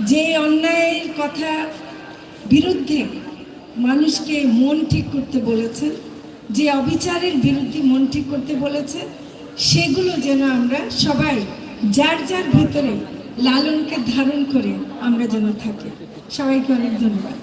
যে অন্যায়ের কথা বিরুদ্ধে মানুষকে মন ঠিক করতে বলেছেন যে অবিচারের বিরুদ্ধে মন ঠিক করতে বলেছে, সেগুলো যেন আমরা সবাই যার যার ভিতরে লালনকে ধারণ করে আমরা যেন থাকি। সবাইকে অনেক ধন্যবাদ।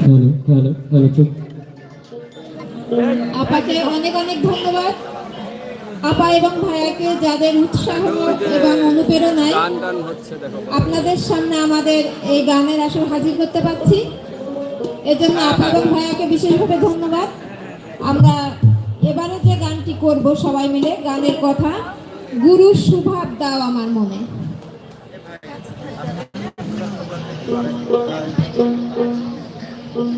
হ্যালো হ্যালো হ্যালো চুপ। আপাকে অনেক অনেক ধন্যবাদ। আপা এবং ভাইয়াকে যাদের উৎসাহ এবং অনুপ্রেরণায় আপনাদের সামনে আমাদের এই গানের আসর হাজির করতে পারছি। এজন্য আপা এবং ভাইয়াকে বিশেষভাবে ধন্যবাদ। আমরা এবারে যে গানটি করব সবাই মিলে গানের কথা গুরু সুভাব দাও আমার মনে।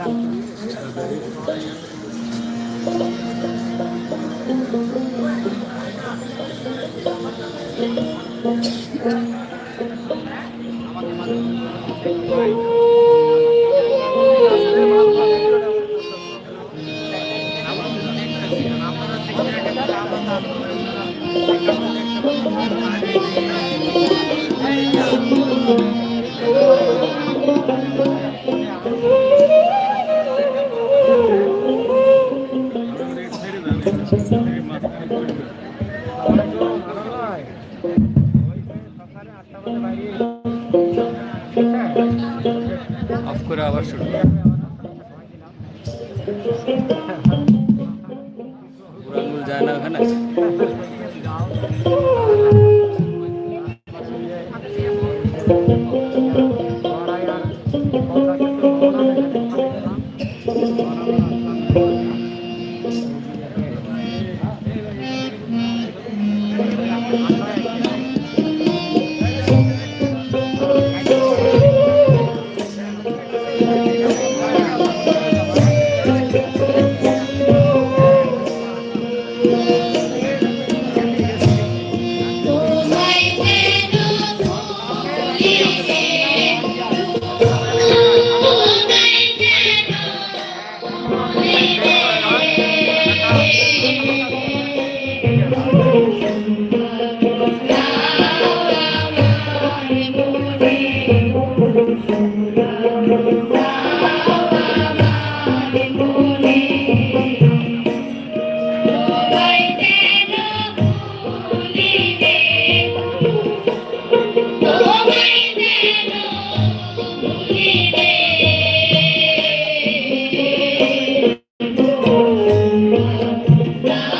আবার শুরু আসুন Yeah.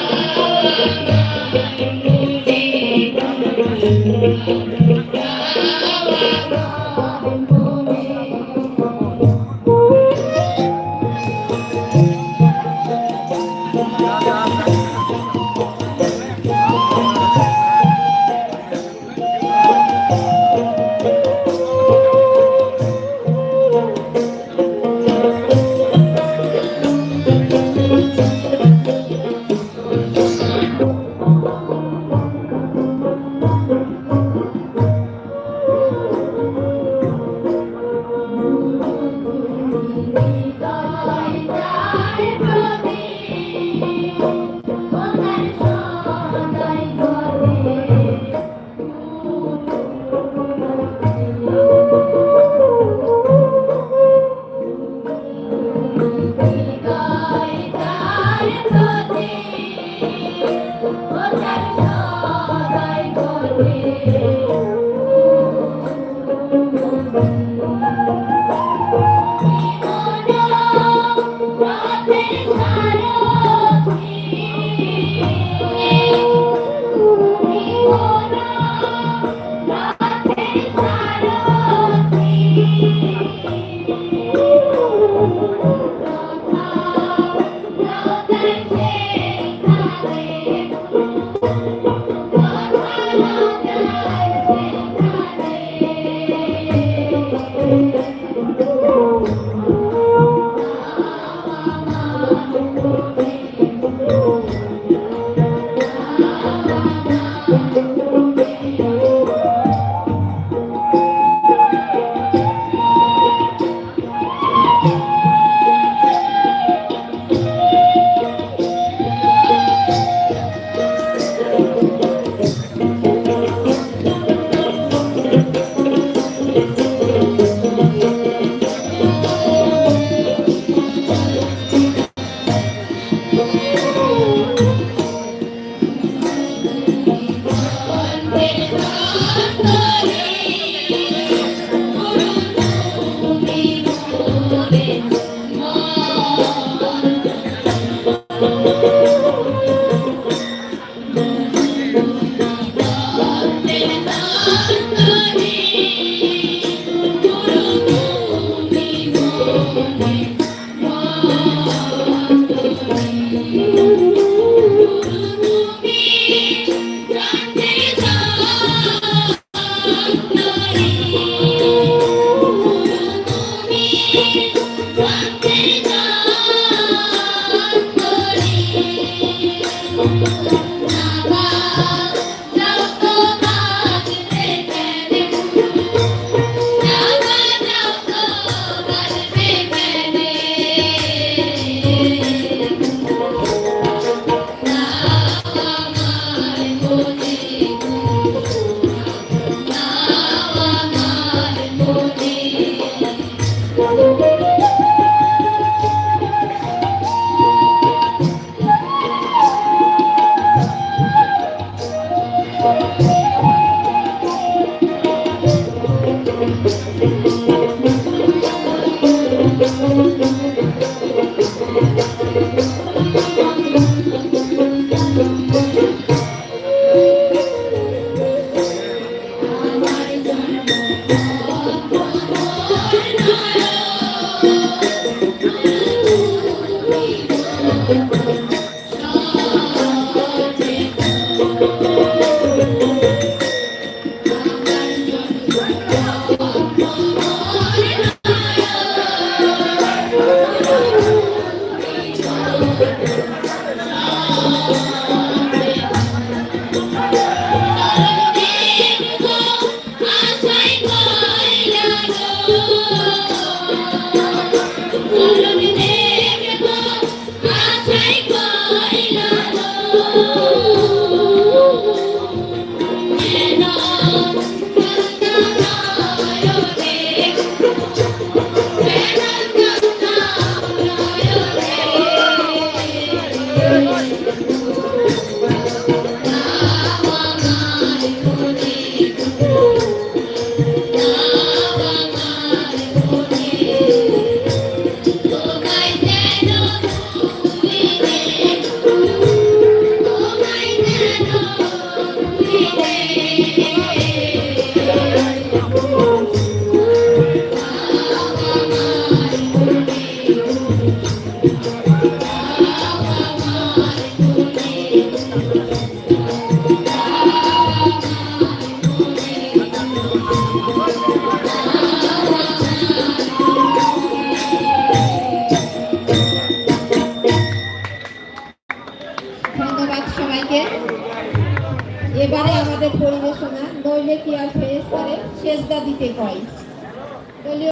আসবেন